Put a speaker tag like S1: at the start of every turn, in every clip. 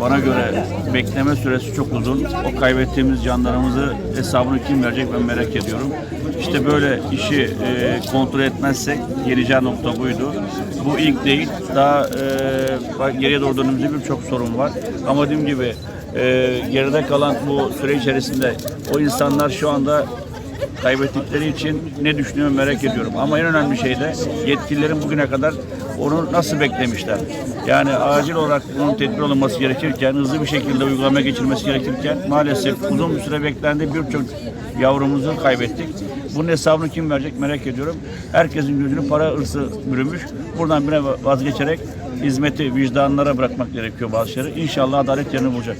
S1: bana göre bekleme süresi çok uzun. O kaybettiğimiz canlarımızı hesabını kim verecek ben merak ediyorum. İşte böyle işi e, kontrol etmezsek geleceği nokta buydu. Bu ilk değil. Daha e, geriye doğru döndüğümüzde birçok sorun var. Ama dediğim gibi e, geride kalan bu süre içerisinde o insanlar şu anda kaybettikleri için ne düşünüyor merak ediyorum. Ama en önemli şey de yetkililerin bugüne kadar onu nasıl beklemişler. Yani acil olarak bunun tedbir alınması gerekirken, hızlı bir şekilde uygulamaya geçilmesi gerekirken maalesef uzun bir süre beklendi birçok yavrumuzu kaybettik. Bunun hesabını kim verecek merak ediyorum. Herkesin gözünü para hırsı bürümüş. Buradan bire vazgeçerek hizmeti vicdanlara bırakmak gerekiyor bazı şeyleri. İnşallah adalet yerini bulacak.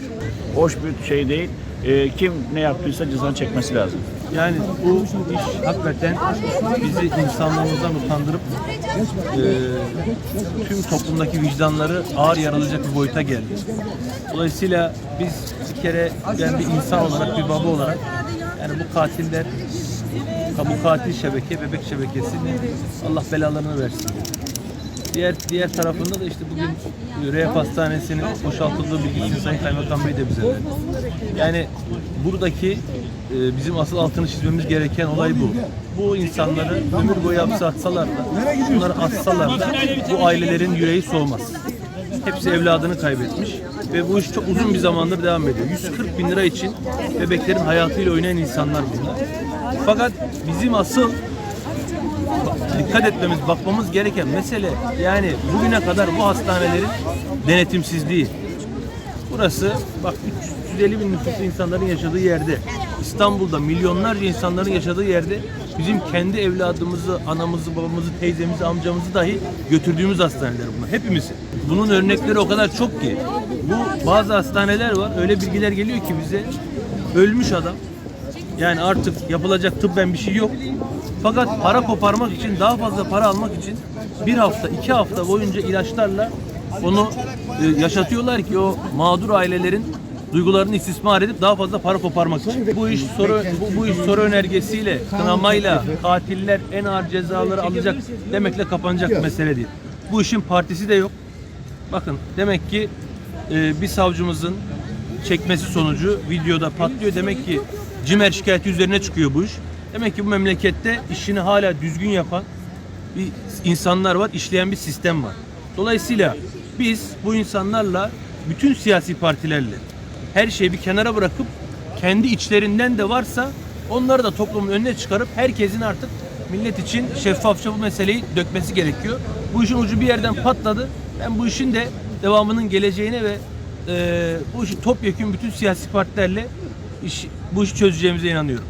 S1: Hoş bir şey değil. Ee, kim ne yaptıysa cezanı çekmesi lazım.
S2: Yani bu iş hakikaten bizi insanlığımızdan utandırıp e, tüm toplumdaki vicdanları ağır yaralayacak bir boyuta geldi. Dolayısıyla biz bir kere ben bir insan olarak, bir baba olarak yani bu katiller, bu katil şebeke, bebek şebekesini Allah belalarını versin. Diğer diğer tarafında da işte bugün Reyap Hastanesi'nin boşaltıldığı bilgisini Sayın Kaymakam Bey de bize verdi. Yani buradaki e, bizim asıl altını çizmemiz gereken olay bu. Bu insanları ömür boyu hapse atsalar da, bunları atsalar da bu ailelerin yüreği soğumaz. Hepsi evladını kaybetmiş ve bu iş çok uzun bir zamandır devam ediyor. 140 bin lira için bebeklerin hayatıyla oynayan insanlar bunlar. Fakat bizim asıl dikkat etmemiz, bakmamız gereken mesele yani bugüne kadar bu hastanelerin denetimsizliği. Burası bak 350 bin nüfuslu insanların yaşadığı yerde, İstanbul'da milyonlarca insanların yaşadığı yerde bizim kendi evladımızı, anamızı, babamızı, teyzemizi, amcamızı dahi götürdüğümüz hastaneler bunlar. Hepimizi. Bunun örnekleri o kadar çok ki. Bu bazı hastaneler var. Öyle bilgiler geliyor ki bize. Ölmüş adam. Yani artık yapılacak tıbben bir şey yok. Fakat para koparmak için, daha fazla para almak için bir hafta, iki hafta boyunca ilaçlarla onu e, yaşatıyorlar ki o mağdur ailelerin duygularını istismar edip daha fazla para koparmak için. Bu iş soru bu, bu iş soru önergesiyle, kınamayla katiller en ağır cezaları alacak demekle kapanacak mesele değil. Bu işin partisi de yok. Bakın demek ki e, bir savcımızın çekmesi sonucu videoda patlıyor. Demek ki cimer şikayeti üzerine çıkıyor bu iş. Demek ki bu memlekette işini hala düzgün yapan bir insanlar var, işleyen bir sistem var. Dolayısıyla biz bu insanlarla bütün siyasi partilerle her şeyi bir kenara bırakıp kendi içlerinden de varsa onları da toplumun önüne çıkarıp herkesin artık millet için şeffafça bu meseleyi dökmesi gerekiyor. Bu işin ucu bir yerden patladı. Ben bu işin de devamının geleceğine ve e, bu işi topyekun bütün siyasi partilerle iş, bu işi çözeceğimize inanıyorum.